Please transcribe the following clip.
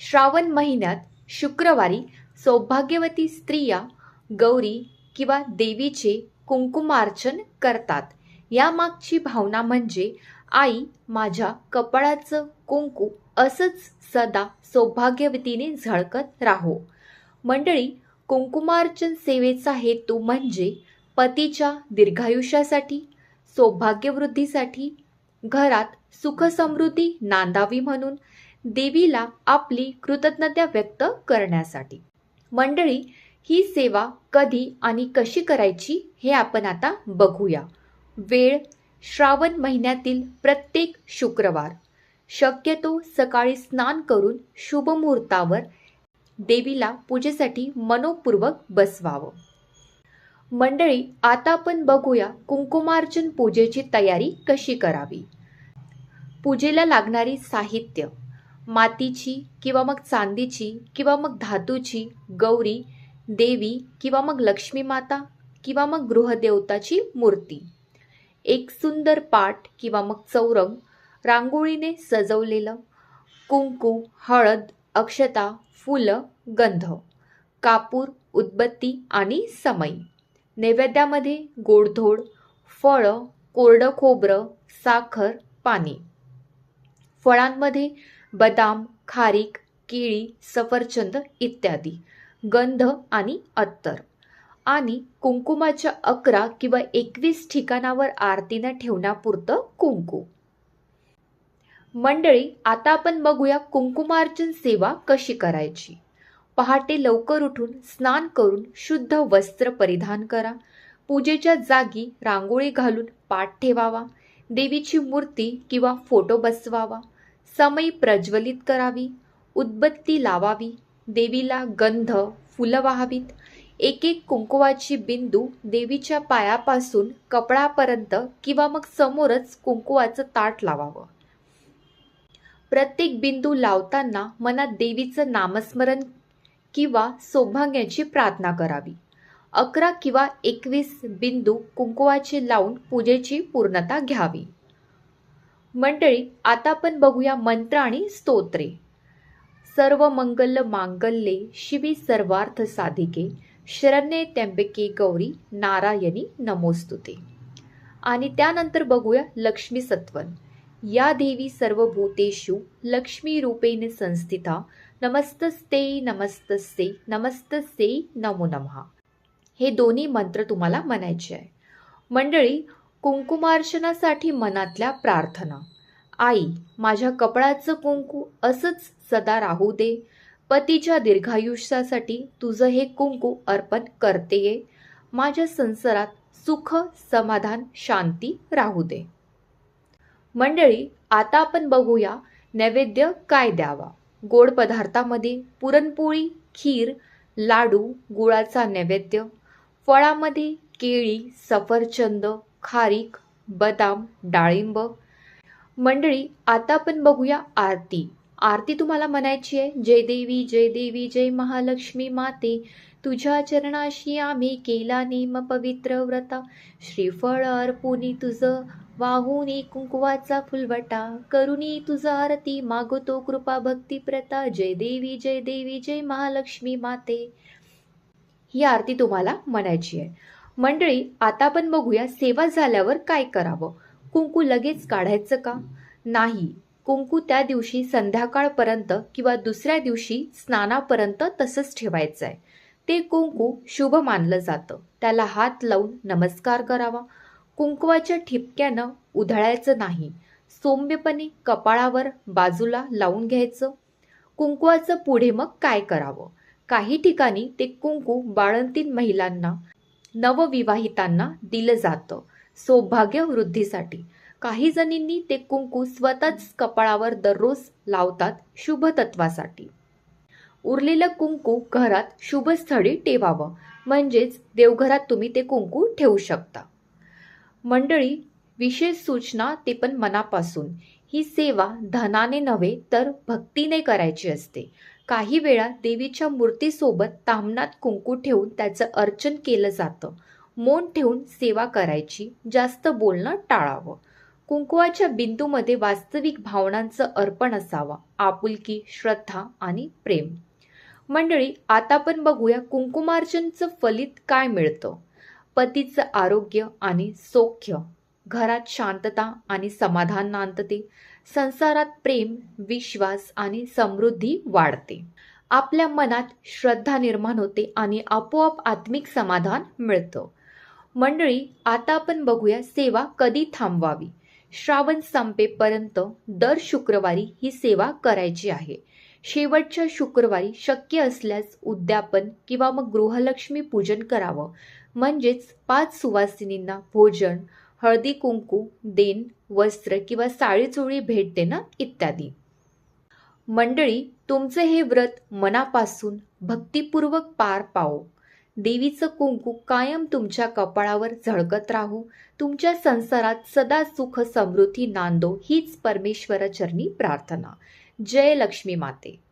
श्रावण महिन्यात शुक्रवारी सौभाग्यवती स्त्रिया गौरी किंवा देवीचे कुंकुमार्चन करतात. यामागची भावना म्हणजे आई माझ्या कपाळाचं कुंकू असंच सदा सौभाग्यवतीने झळकत राहो. मंडळी कुंकुमार्चन सेवेचा हेतू म्हणजे पतीच्या दीर्घायुष्यासाठी सौभाग्यवृद्धीसाठी घरात सुखसमृद्धी नांदावी म्हणून देवीला आपली कृतज्ञता व्यक्त करण्यासाठी. मंडळी ही सेवा कधी आणि कशी करायची हे आपण आता बघूया. वेळ श्रावण महिन्यातील प्रत्येक शुक्रवार. शक्यतो सकाळी स्नान करून शुभमुहूर्तावर देवीला पूजेसाठी मनोपूर्वक बसवावं. मंडळी आता आपण बघूया कुंकुमार्चन पूजेची तयारी कशी करावी. पूजेला लागणारी साहित्य. मातीची किंवा मग चांदीची किंवा मग धातूची गौरी देवी किंवा मग लक्ष्मी माता किंवा मग गृहदेवताची मूर्ती. एक सुंदर पाट किंवा मग चौरंग रांगोळीने सजवलेलं कुंकू हळद अक्षता फुलं गंध कापूर उदबत्ती आणि समई. नैवेद्यामध्ये गोडधोड फळं कोरडं खोबरं साखर पाणी. फळांमध्ये बदाम खारीक केळी सफरचंद इत्यादी. गंध आणि अत्तर. आणि कुंकुमाच्या अकरा किंवा एकवीस ठिकाणावर आरतीनं ठेवण्यापुरतं कुंकू. मंडळी आता आपण बघूया कुंकुमार्चन सेवा कशी करायची. पहाटे लवकर उठून स्नान करून शुद्ध वस्त्र परिधान करा. पूजेच्या जागी रांगोळी घालून पाठ ठेवावा. देवीची मूर्ती किंवा फोटो बसवावा. समयी प्रज्वलित करावी उदबत्ती लावावी देवीला गंध फुलं वाहावीत एक एक कुंकुवाची बिंदू देवीच्या पायापासून कपळापर्यंत किंवा मग समोरच कुंकुवाचं ताट लावावं. प्रत्येक बिंदू लावताना मनात देवीचं नामस्मरण किंवा सौभाग्याची प्रार्थना करावी. अकरा किंवा एकवीस बिंदू कुंकुवाचे लावून पूजेची पूर्णता घ्यावी. मंडळी आता आपण बघूया मंत्र आणि स्तोत्रे. सर्व मंगल मांगल्ये शिवी सर्वार्थ साधिके शरण्ये त्र्यंबके गौरी नारायणी नमोस्तुते. आणि त्यानंतर बघूया लक्ष्मी सत्वन. या देवी सर्व भूतेषु लक्ष्मी रूपेण संस्थिता नमस्तस्ते नमस्तस्ते नमस्तस्ते नमो नमः. हे दोन्ही मंत्र तुम्हाला म्हणायचे आहे. मंडळी कुंकुमार्चनासाठी मनातल्या प्रार्थना. आई माझ्या कपळाचं कुंकू असंच सदा राहू दे. पतीच्या दीर्घायुष्यासाठी तुझं हे कुंकू अर्पण करतेय माझ्या संसारात सुख समाधान शांती राहू दे. मंडळी आता आपण बघूया नैवेद्य काय द्यावा. गोड पदार्थामध्ये पुरणपोळी खीर लाडू गुळाचा नैवेद्य. फळामध्ये केळी सफरचंद खारीक बदाम डाळिंब. मंडळी आता आपण बघूया आरती. आरती तुम्हाला म्हणायची आहे जय देवी जय देवी जय महालक्ष्मी माते. तुझ्या चरणाशी आम्ही केला नेम पवित्र व्रता. श्रीफळ अर्पुनी तुझं वाहुनी कुंकुवाचा फुलवटा. करुणी तुझा आरती मागतो कृपा भक्ती प्रता जय देवी जय देवी जय महालक्ष्मी माते. ही आरती तुम्हाला म्हणायची आहे. मंडळी आता आपण बघूया सेवा झाल्यावर काय करावं. कुंकू लगेच काढायचं का? नाही. कुंकू त्या दिवशी संध्याकाळपर्यंत किंवा दुसऱ्या दिवशी स्नानापर्यंत तसंच ठेवायचं आहे ते कुंकू शुभ मानलं जातं. त्याला हात लावून नमस्कार करावा. कुंकवाच्या ठिपक्यानं उधळायचं नाही. सौम्यपणे कपाळावर बाजूला लावून घ्यायचं. कुंकवाचं पुढे मग काय करावं? काही ठिकाणी ते कुंकू बाळंतीन महिलांना नवविवाहितांना दिलं जातं सौभाग्य वृद्धीसाठी काही जणींनी ते कुंकू स्वतःच कपाळावर दररोज लावतात शुभ तत्वासाठी उरलेलं कुंकू घरात शुभस्थळी ठेवावं. म्हणजेच देवघरात तुम्ही ते कुंकू ठेवू शकता. मंडळी विशेष सूचना ते पण मनापासून. ही सेवा धनाने नव्हे तर भक्तीने करायची असते. काही वेळा देवीच्या मूर्तीसोबत तामणात कुंकू ठेवून त्याचं अर्चन केलं जातं. मौन ठेवून सेवा करायची जास्त बोलणं टाळावं. कुंकुवाच्या बिंदूमध्ये वास्तविक भावनांचं अर्पण असावं आपुलकी श्रद्धा आणि प्रेम. मंडळी आता पण बघूया कुंकुमार्चनचं फलित काय मिळतं. पतीचं आरोग्य आणि सौख्य घरात शांतता आणि समाधान नांदते संसारात प्रेम विश्वास आणि समृद्धी वाढते. आपल्या मनात श्रद्धा निर्माण होते आणि आपोआप आत्मिक समाधान मिळतं. मंडळी आता आपण बघूया सेवा कधी थांबवावी. श्रावण संपेपर्यंत दर शुक्रवारी ही सेवा करायची आहे. शेवटच्या शुक्रवारी शक्य असल्यास उद्यापन किंवा मग गृहलक्ष्मी पूजन करावं. म्हणजेच पाच सुवासिनींना भोजन हळदी कुंकू देण वस्त्र किंवा साळीचोळी भेट देणं इत्यादी. मंडळी तुमचं हे व्रत मनापासून भक्तिपूर्वक पार पावो. देवीचं कुंकू कायम तुमच्या कपाळावर झळकत राहू. तुमच्या संसारात सदा सुख समृद्धी नांदो हीच परमेश्वरचरणी प्रार्थना. जय लक्ष्मी माते.